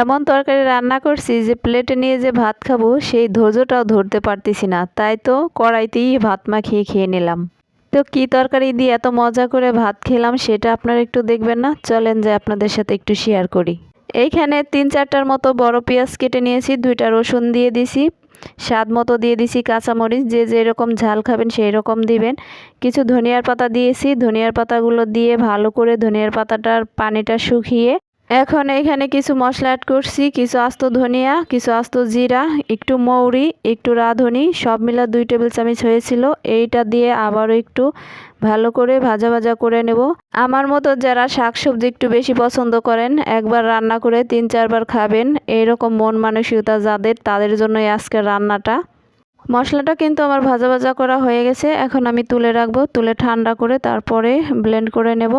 এমন তরকারি রান্না করছি যে প্লেটে নিয়ে যে ভাত খাব, সেই ধৈর্যটাও ধরতে পারতেছি না। তাই তো কড়াইতেই ভাত মাখিয়ে খেয়ে নিলাম। তো কি তরকারি দিয়ে এত মজা করে ভাত খেলাম সেটা আপনারা একটু দেখবেন না? চলেন যে আপনাদের সাথে একটু শেয়ার করি। এইখানে তিন চারটার মতো বড় পেঁয়াজ কেটে নিয়েছি, দুইটা রসুন দিয়ে দিছি, স্বাদ মতো দিয়ে দিছি কাঁচামরিচ। যে যেরকম ঝাল খাবেন সেই রকম দিবেন। কিছু ধনিয়ার পাতা দিয়েছি, ধনিয়ার পাতাগুলো দিয়ে ভালো করে ধনিয়ার পাতাটার পানিটা শুকিয়ে এখন এখানে কিছু মশলা অ্যাড করছি, কিছু আস্ত ধনিয়া, কিছু আস্ত জিরা, একটু মৌরি, একটু রাঁধুনি, সব মিলা দুই টেবিল চামচ হয়েছিল। এইটা দিয়ে আবারও একটু ভালো করে ভাজা ভাজা করে নেব। আমার মতো যারা শাকসবজি একটু বেশি পছন্দ করেন, একবার রান্না করে তিন চারবার খাবেন। এইরকম মন মানসিকতা যাদের, তাদের জন্যই আজকের রান্নাটা। মশলাটা কিন্তু আমার ভাজা ভাজা করা হয়ে গেছে। এখন আমি তুলে রাখব, তুলে ঠান্ডা করে তারপরে ব্লেন্ড করে নেব।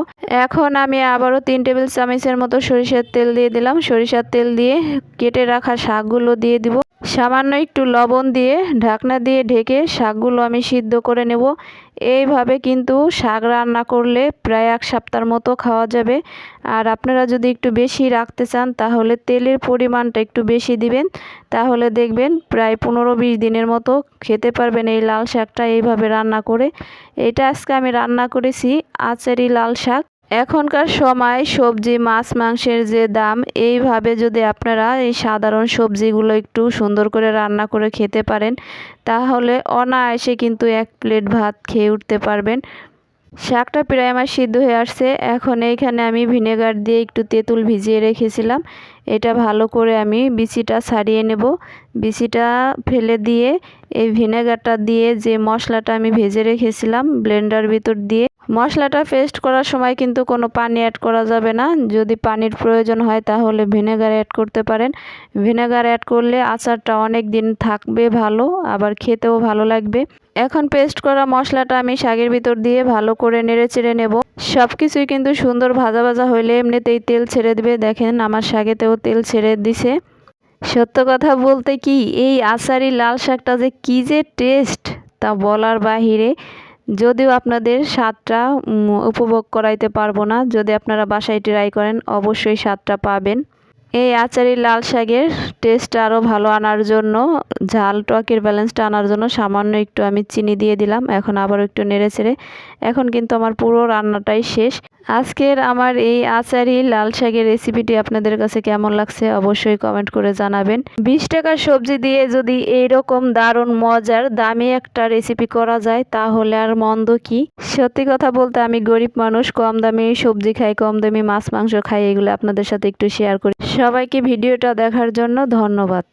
এখন আমি আবারও তিন টেবিল চামচের মতো সরিষার তেল দিয়ে দিলাম। সরিষার তেল দিয়ে কেটে রাখা শাকগুলো দিয়ে দিব। সামান্য একটু লবণ দিয়ে ঢাকনা দিয়ে ঢেকে শাকগুলো আমি সিদ্ধ করে নেব। এইভাবে কিন্তু শাক রান্না করলে প্রায় এক সপ্তাহের মতো খাওয়া যাবে। আর আপনারা যদি একটু বেশি রাখতে চান, তাহলে তেলের পরিমাণটা একটু বেশি দিবেন। তাহলে দেখবেন প্রায় পনেরো বিশ দিনের মতো খেতে পারবেন এই লাল শাকটা এইভাবে রান্না করে। এটা আজকে আমি রান্না করেছি আচারি লাল শাক। এখনকার সময় সবজি, মাছ, মাংসের যে দাম, এইভাবে যদি আপনারা এই সাধারণ সবজিগুলো একটু সুন্দর করে রান্না করে খেতে পারেন, তাহলে অনায়াসে কিন্তু এক প্লেট ভাত খেয়ে উঠতে পারবেন। শাকটা প্রায় আমার সিদ্ধ হয়ে আসছে। এখন এইখানে আমি ভিনেগার দিয়ে একটু তেঁতুল ভিজিয়ে রেখেছিলাম। এটা ভালো করে আমি বিচিটা ছাড়িয়ে নেব। বিচিটা ফেলে দিয়ে এই ভিনেগারটা দিয়ে যে মশলাটা আমি ভেজে রেখেছিলাম ব্লেন্ডার ভিতর দিয়ে, মশলাটা পেস্ট করার সময় কিন্তু কোনো পানি অ্যাড করা যাবে না। যদি পানির প্রয়োজন হয় তাহলে ভিনেগার অ্যাড করতে পারেন। ভিনেগার অ্যাড করলে আচারটা অনেক দিন থাকবে ভালো, আবার খেতেও ভালো লাগবে। এখন পেস্ট করা মশলাটা আমি শাকের ভিতর দিয়ে ভালো করে নেড়ে চেড়ে নেব। সব কিছুই কিন্তু সুন্দর ভাজা ভাজা হইলে এমনিতেই তেল ছেড়ে দেবে। দেখেন আমার শাকেতেও তেল ছেড়ে দিছে। সত্য কথা বলতে কি, এই আচারি লাল শাকটা যে কী যে টেস্ট তা বলার বাহিরে যদিও আপনাদের স্বাদটা উপভোগ করাইতে পারব না। যদি আপনারা বাসায় ট্রাই করেন, অবশ্যই স্বাদটা পাবেন। এই আচারি লাল শাকের টেস্ট আরও ভালো আনার জন্য, ঝাল, টকের ব্যালেন্সটা আনার জন্য সামান্য একটু আমি চিনি দিয়ে দিলাম, এখন আবার একটু নেড়ে ছেড়ে এখন কিন্তু আমার পুরো রান্নাটাই শেষ। আজকের আমার এই আচারি লাল শাকের রেসিপিটি আপনাদের কাছে কেমন লাগছে অবশ্যই কমেন্ট করে জানাবেন। বিশ টাকার সবজি দিয়ে যদি এইরকম দারুণ মজার, দামি একটা রেসিপি করা যায়, তাহলে আর মন্দ কি? সত্যি কথা বলতে আমি গরিব মানুষ, কম দামি সবজি খাই, কম দামি মাছ, মাংস খাই, এগুলো আপনাদের সাথে একটু শেয়ার করি। সবাইকে ভিডিওটা দেখার জন্য ধন্যবাদ।